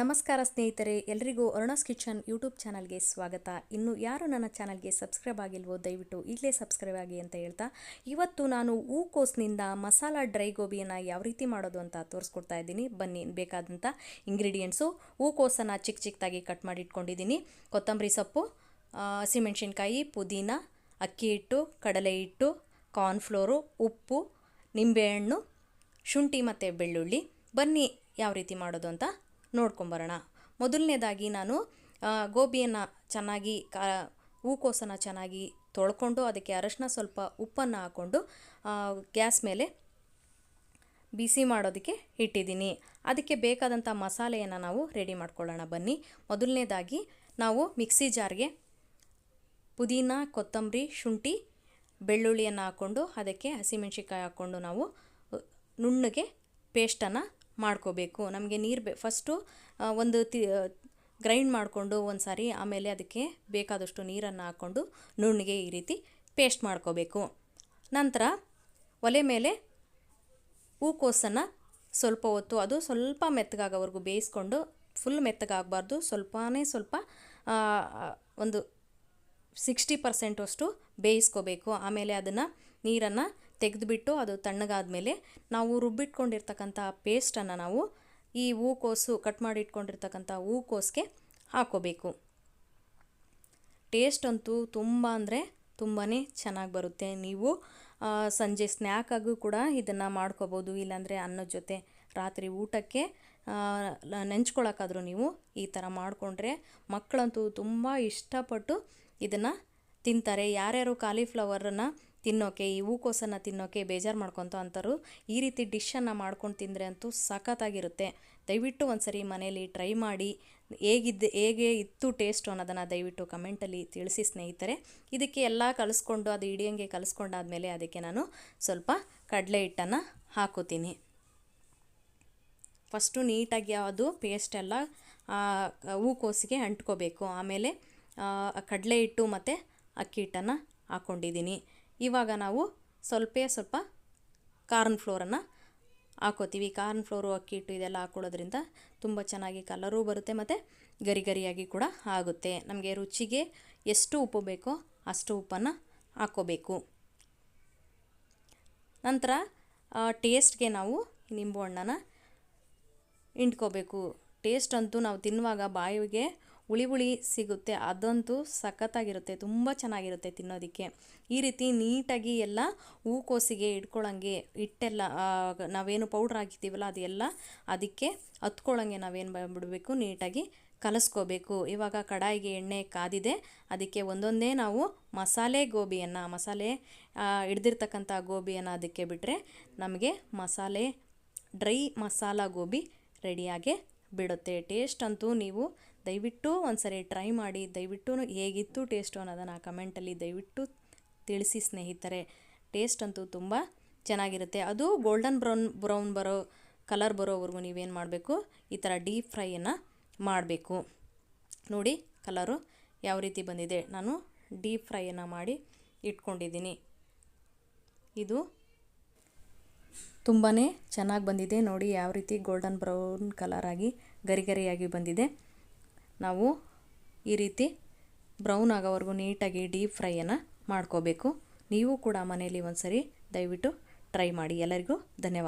ನಮಸ್ಕಾರ ಸ್ನೇಹಿತರೆ, ಎಲ್ರಿಗೂ ಅರುಣಾಸ್ ಕಿಚನ್ ಯೂಟ್ಯೂಬ್ ಚಾನಲ್ಗೆ ಸ್ವಾಗತ. ಇನ್ನು ಯಾರು ನನ್ನ ಚಾನಲ್ಗೆ ಸಬ್ಸ್ಕ್ರೈಬ್ ಆಗಿಲ್ವೋ, ದಯವಿಟ್ಟು ಈಗಲೇ ಸಬ್ಸ್ಕ್ರೈಬ್ ಆಗಿ ಅಂತ ಹೇಳ್ತಾ, ಇವತ್ತು ನಾನು ಹೂಕೋಸ್ನಿಂದ ಮಸಾಲ ಡ್ರೈ ಗೋಬಿಯನ್ನು ಯಾವ ರೀತಿ ಮಾಡೋದು ಅಂತ ತೋರಿಸ್ಕೊಡ್ತಾ ಇದ್ದೀನಿ. ಬನ್ನಿ ಬೇಕಾದಂಥ ಇಂಗ್ರೀಡಿಯೆಂಟ್ಸು ಹೂಕೋಸನ್ನು ಚಿಕ್ಕ ಚಿಕ್ಕದಾಗಿ ಕಟ್ ಮಾಡಿ ಇಟ್ಕೊಂಡಿದ್ದೀನಿ ಕೊತ್ತಂಬರಿ ಸೊಪ್ಪು ಹಸಿಮೆಣ್ಸಿನ್ಕಾಯಿ, ಪುದೀನ, ಅಕ್ಕಿ ಹಿಟ್ಟು, ಕಡಲೆ ಹಿಟ್ಟು ಕಾರ್ನ್ಫ್ಲೋರು ಉಪ್ಪು, ನಿಂಬೆಹಣ್ಣು, ಶುಂಠಿ ಮತ್ತು ಬೆಳ್ಳುಳ್ಳಿ. ಬನ್ನಿ, ಯಾವ ರೀತಿ ಮಾಡೋದು ಅಂತ ನೋಡ್ಕೊಂಬರೋಣ. ಮೊದಲನೇದಾಗಿ ನಾನು ಗೋಬಿಯನ್ನು ಚೆನ್ನಾಗಿ ಕಾ ಚೆನ್ನಾಗಿ ತೊಳ್ಕೊಂಡು ಅದಕ್ಕೆ ಅರಶಿನ ಸ್ವಲ್ಪ ಉಪ್ಪನ್ನು ಹಾಕ್ಕೊಂಡು ಗ್ಯಾಸ್ ಮೇಲೆ ಬಿಸಿ ಮಾಡೋದಕ್ಕೆ ಇಟ್ಟಿದ್ದೀನಿ. ಅದಕ್ಕೆ ಬೇಕಾದಂಥ ಮಸಾಲೆಯನ್ನು ನಾವು ರೆಡಿ ಮಾಡ್ಕೊಳ್ಳೋಣ. ಬನ್ನಿ. ಮೊದಲನೇದಾಗಿ ನಾವು ಮಿಕ್ಸಿ ಜಾರ್ಗೆ ಪುದೀನ, ಕೊತ್ತಂಬರಿ, ಶುಂಠಿ, ಬೆಳ್ಳುಳ್ಳಿಯನ್ನು ಹಾಕ್ಕೊಂಡು ಅದಕ್ಕೆ ಹಸಿಮೆಣ್ಸಿನ್ಕಾಯಿ ಹಾಕ್ಕೊಂಡು ನಾವು, ನುಣ್ಣಗೆ ಪೇಸ್ಟನ್ನು ಮಾಡ್ಕೋಬೇಕು. ನಮಗೆ ನೀರು ಬೇ ಫಸ್ಟು ಒಂದು ತಿ ಗ್ರೈಂಡ್ ಮಾಡಿಕೊಂಡು ಒಂದು ಸಾರಿ ಆಮೇಲೆ ಅದಕ್ಕೆ ಬೇಕಾದಷ್ಟು ನೀರನ್ನು ಹಾಕ್ಕೊಂಡು ನುಣ್ಣಗೆ ಈ ರೀತಿ ಪೇಸ್ಟ್ ಮಾಡ್ಕೋಬೇಕು. ನಂತರ ಒಲೆ ಮೇಲೆ ಹೂಕೋಸನ್ನು ಸ್ವಲ್ಪ ಹೊತ್ತು, ಅದು ಸ್ವಲ್ಪ ಮೆತ್ತಗಾಗೋವರೆಗೂ ಬೇಯಿಸ್ಕೊಂಡು ಫುಲ್ ಮೆತ್ತಗಾಗಬಾರ್ದು. ಸ್ವಲ್ಪನೇ ಸ್ವಲ್ಪ ಒಂದು ಸಿಕ್ಸ್ಟಿ ಪರ್ಸೆಂಟಷ್ಟು ಬೇಯಿಸ್ಕೋಬೇಕು. ಆಮೇಲೆ ಅದನ್ನು ನೀರನ್ನು ತೆಗೆದುಬಿಟ್ಟು ಅದು ತಣ್ಣಗಾದ್ಮೇಲೆ ನಾವು ರುಬ್ಬಿಟ್ಕೊಂಡಿರ್ತಕ್ಕಂಥ ಪೇಸ್ಟನ್ನು ನಾವು ಈ ಹೂಕೋಸು ಕಟ್ ಮಾಡಿ ಇಟ್ಕೊಂಡಿರ್ತಕ್ಕಂಥ ಹೂಕೋಸ್ಗೆ ಹಾಕೋಬೇಕು. ಟೇಸ್ಟ್ ಅಂತೂ ತುಂಬ ಅಂದರೆ ತುಂಬಾ ಚೆನ್ನಾಗಿ ಬರುತ್ತೆ. ನೀವು ಸಂಜೆ ಸ್ನ್ಯಾಕಾಗೂ ಕೂಡ ಇದನ್ನು ಮಾಡ್ಕೋಬೋದು, ಇಲ್ಲಾಂದರೆ ಅನ್ನದ ಜೊತೆ ರಾತ್ರಿ ಊಟಕ್ಕೆ ನೆಂಚ್ಕೊಳ್ಳೋಕ್ಕಾದರೂ ನೀವು ಈ ಥರ ಮಾಡಿಕೊಂಡ್ರೆ ಮಕ್ಕಳಂತೂ ತುಂಬ ಇಷ್ಟಪಟ್ಟು ಇದನ್ನು ತಿಂತಾರೆ. ಯಾರ್ಯಾರು ಕಾಲಿಫ್ಲವರನ್ನು ತಿನ್ನೋಕೆ ಈ ಹೂಕೋಸನ್ನು ತಿನ್ನೋಕೆ ಬೇಜಾರು ಮಾಡ್ಕೊತ ಅಂತಾರು ಈ ರೀತಿ ಡಿಶ್ಶನ್ನು ಮಾಡ್ಕೊಂಡು ತಿಂದರೆ ಅಂತೂ ಸಖತ್ತಾಗಿರುತ್ತೆ. ದಯವಿಟ್ಟು ಒಂದ್ಸರಿ ಮನೇಲಿ ಟ್ರೈ ಮಾಡಿ ಹೇಗಿದ್ದೆ ಹೇಗೆ ಇತ್ತು ಟೇಸ್ಟು ಅನ್ನೋದನ್ನು ದಯವಿಟ್ಟು ಕಮೆಂಟಲ್ಲಿ ತಿಳಿಸಿ ಸ್ನೇಹಿತರೆ. ಇದಕ್ಕೆ ಎಲ್ಲ ಕಲಿಸ್ಕೊಂಡು ಅದು ಇಡಿಯಂಗೆ ಕಲಿಸ್ಕೊಂಡಾದಮೇಲೆ ಅದಕ್ಕೆ ನಾನು ಸ್ವಲ್ಪ ಕಡಲೆ ಹಿಟ್ಟನ್ನು ಹಾಕೋತೀನಿ. ಫಸ್ಟು ನೀಟಾಗಿ ಅದು ಪೇಸ್ಟ್ ಎಲ್ಲ ಆ, ಹೂಕೋಸಿಗೆ ಅಂಟ್ಕೋಬೇಕು. ಆಮೇಲೆ ಕಡಲೆ ಹಿಟ್ಟು ಮತ್ತು ಅಕ್ಕಿ ಹಿಟ್ಟನ್ನು ಹಾಕ್ಕೊಂಡಿದ್ದೀನಿ ಇವಾಗ ನಾವು ಸ್ವಲ್ಪ ಸ್ವಲ್ಪ ಕಾರ್ನ್ ಫ್ಲೋರನ್ನು ಹಾಕೋತೀವಿ. ಕಾರ್ನ್ ಫ್ಲೋರು, ಅಕ್ಕಿ ಹಿಟ್ಟು ಇದೆಲ್ಲ ಹಾಕೊಳ್ಳೋದ್ರಿಂದ ತುಂಬ ಚೆನ್ನಾಗಿ ಕಲರೂ ಬರುತ್ತೆ ಮತ್ತು ಗರಿ ಗರಿಯಾಗಿ ಕೂಡ ಆಗುತ್ತೆ. ನಮಗೆ ರುಚಿಗೆ ಎಷ್ಟು ಉಪ್ಪು ಬೇಕೋ ಅಷ್ಟು ಉಪ್ಪನ್ನು ಹಾಕ್ಕೋಬೇಕು. ನಂತರ ಟೇಸ್ಟ್ಗೆ ನಾವು ನಿಂಬು ಹಣ್ಣನ್ನು ಇಂಟ್ಕೋಬೇಕು ಟೇಸ್ಟ್ ಅಂತೂ ನಾವು ತಿನ್ನುವಾಗ ಬಾಯಿಗೆ ಹುಳಿ ಹುಳಿ ಸಿಗುತ್ತೆ. ಅದಂತೂ ಸಖತ್ತಾಗಿರುತ್ತೆ. ತುಂಬ ಚೆನ್ನಾಗಿರುತ್ತೆ ತಿನ್ನೋದಕ್ಕೆ. ಈ ರೀತಿ ನೀಟಾಗಿ ಎಲ್ಲ ಹೂಕೋಸಿಗೆ ಇಟ್ಕೊಳ್ಳೋಂಗೆ ಹಿಟ್ಟೆಲ್ಲ ನಾವೇನು ಪೌಡ್ರ್ ಹಾಕಿದ್ದೀವಲ್ಲ ಅದೆಲ್ಲ ಅದಕ್ಕೆ ಹತ್ಕೊಳ್ಳೋಂಗೆ ನಾವೇನು ಬಿಡಬೇಕು ನೀಟಾಗಿ ಕಲಸ್ಕೋಬೇಕು. ಇವಾಗ ಕಡಾಯಿಗೆ ಎಣ್ಣೆ ಕಾದಿದೆ. ಅದಕ್ಕೆ ಒಂದೊಂದೇ ನಾವು ಮಸಾಲೆ ಗೋಬಿಯನ್ನು, ಮಸಾಲೆ ಹಿಡ್ದಿರ್ತಕ್ಕಂಥ ಗೋಬಿಯನ್ನು ಅದಕ್ಕೆ ಬಿಟ್ಟರೆ ನಮಗೆ ಮಸಾಲೆ, ಡ್ರೈ ಮಸಾಲ ಗೋಬಿ ರೆಡಿಯಾಗೆ ಬಿಡುತ್ತೆ. ಟೇಸ್ಟ್ ಅಂತೂ ನೀವು ದಯವಿಟ್ಟು ಒಂದ್ಸರಿ ಟ್ರೈ ಮಾಡಿ, ದಯವಿಟ್ಟು ಹೇಗಿತ್ತು ಟೇಸ್ಟು ಅನ್ನೋದನ್ನು ಕಮೆಂಟಲ್ಲಿ ದಯವಿಟ್ಟು ತಿಳಿಸಿ ಸ್ನೇಹಿತರೆ. ಟೇಸ್ಟ್ ಅಂತೂ ತುಂಬ ಚೆನ್ನಾಗಿರುತ್ತೆ. ಅದು ಗೋಲ್ಡನ್ ಬ್ರೌನ್ ಬ್ರೌನ್ ಬರೋ ಕಲರ್ ಬರೋವರೆಗೂ ನೀವೇನು ಮಾಡಬೇಕು? ಈ ಥರ ಡೀಪ್ ಫ್ರೈಯನ್ನು ಮಾಡಬೇಕು. ನೋಡಿ ಕಲರು ಯಾವ ರೀತಿ ಬಂದಿದೆ. ನಾನು ಡೀಪ್ ಫ್ರೈಯನ್ನು ಮಾಡಿ ಇಟ್ಕೊಂಡಿದ್ದೀನಿ. ಇದು ತುಂಬಾ ಚೆನ್ನಾಗಿ ಬಂದಿದೆ. ನೋಡಿ ಯಾವ ರೀತಿ ಗೋಲ್ಡನ್ ಬ್ರೌನ್ ಕಲರಾಗಿ ಗರಿಗರಿಯಾಗಿ ಗರಿ ಗರಿಯಾಗಿ ಬಂದಿದೆ. ನಾವು ಈ ರೀತಿ ಬ್ರೌನ್ ಆಗೋವರೆಗೂ ನೀಟಾಗಿ ಡೀಪ್ ಫ್ರೈಯನ್ನು ಮಾಡ್ಕೋಬೇಕು. ನೀವು ಕೂಡ ಮನೆಯಲ್ಲಿ ಒಂದ್ಸರಿ ದಯವಿಟ್ಟು ಟ್ರೈ ಮಾಡಿ. ಎಲ್ಲರಿಗೂ ಧನ್ಯವಾದ.